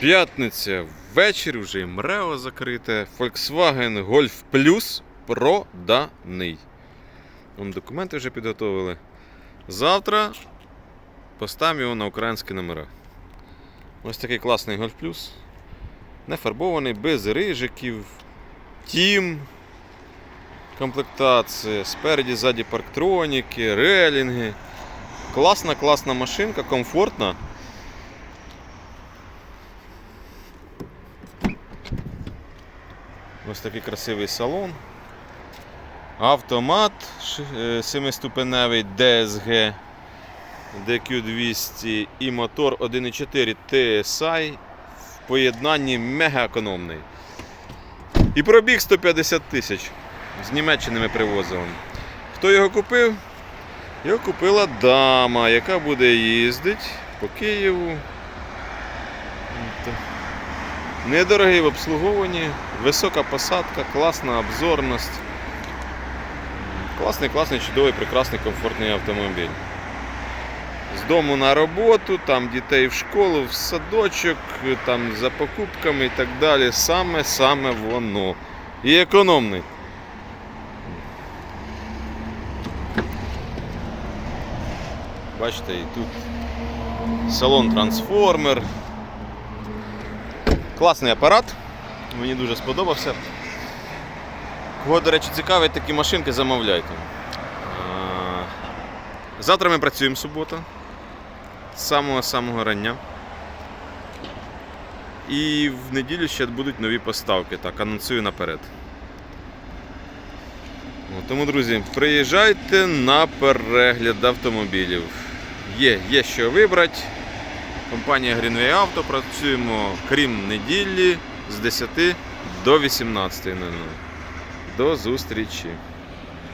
П'ятниця ввечері вже і МРЕО закрите. Volkswagen Golf Plus проданий. Вон документи вже підготовили. Завтра поставимо його на українські номера. Ось такий класний Golf Plus. Не фарбований, без рижиків. Тім. Комплектація. Спереді, ззаді парктроніки, релінги. Класна, класна машинка, комфортна. Ось такий красивий салон. Автомат 7-ступеневий DSG DQ200 і мотор 1.4 TSI в поєднанні мега економний. І пробіг 150 тисяч. З Німеччини ми. Хто його купив? Його купила дама, яка буде їздити по Києву. От. Недорогий в обслуговуванні, висока посадка, класна обзорність. Класний, класний, чудовий, прекрасний, комфортний автомобіль. З дому на роботу, там дітей в школу, в садочок, там за покупками і так далі. Саме-саме воно. І економний. Бачите, і тут салон трансформер. Класний апарат. Мені дуже сподобався. Кого, до речі, цікавить такі машинки, замовляйте. Завтра ми працюємо субота. З самого-самого рання. І в неділю ще будуть нові поставки. Так, анонсую наперед. Тому, друзі, приїжджайте на перегляд автомобілів. Є, є що вибрати. Компанія Greenway Auto працюємо крім неділі з 10 до 18.00. До зустрічі!